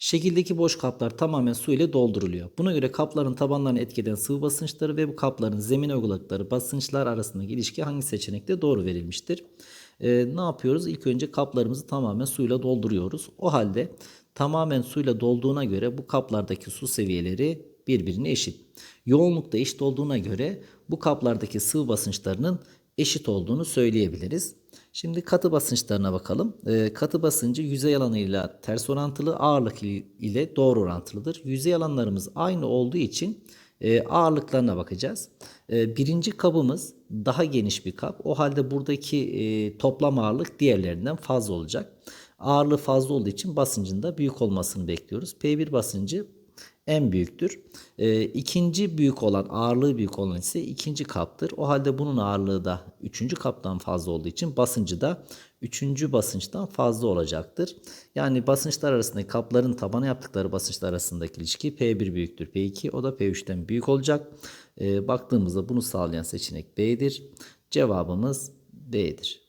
Şekildeki boş kaplar tamamen su ile dolduruluyor. Buna göre kapların tabanlarını etkileyen sıvı basınçları ve bu kapların zemine uyguladıkları basınçlar arasındaki ilişki hangi seçenekte doğru verilmiştir? Ee, ne yapıyoruz? İlk önce kaplarımızı tamamen suyla dolduruyoruz. O halde tamamen suyla dolduğuna göre bu kaplardaki su seviyeleri birbirine eşit. Yoğunlukta eşit olduğuna göre bu kaplardaki sıvı basınçlarının eşit olduğunu söyleyebiliriz. Şimdi katı basınçlarına bakalım. Ee, katı basıncı yüzey alanıyla ters orantılı, ağırlık ile doğru orantılıdır. Yüzey alanlarımız aynı olduğu için e, ağırlıklarına bakacağız. E, birinci kabımız daha geniş bir kap. O halde buradaki e, toplam ağırlık diğerlerinden fazla olacak. Ağırlığı fazla olduğu için basıncın da büyük olmasını bekliyoruz. P1 basıncı en büyüktür. E, ikinci büyük olan ağırlığı büyük olan ise ikinci kaptır. O halde bunun ağırlığı da üçüncü kaptan fazla olduğu için basıncı da üçüncü basınçtan fazla olacaktır. Yani basınçlar arasındaki kapların tabana yaptıkları basınçlar arasındaki ilişki P1 büyüktür P2 o da P3'ten büyük olacak. E, baktığımızda bunu sağlayan seçenek B'dir. Cevabımız B'dir.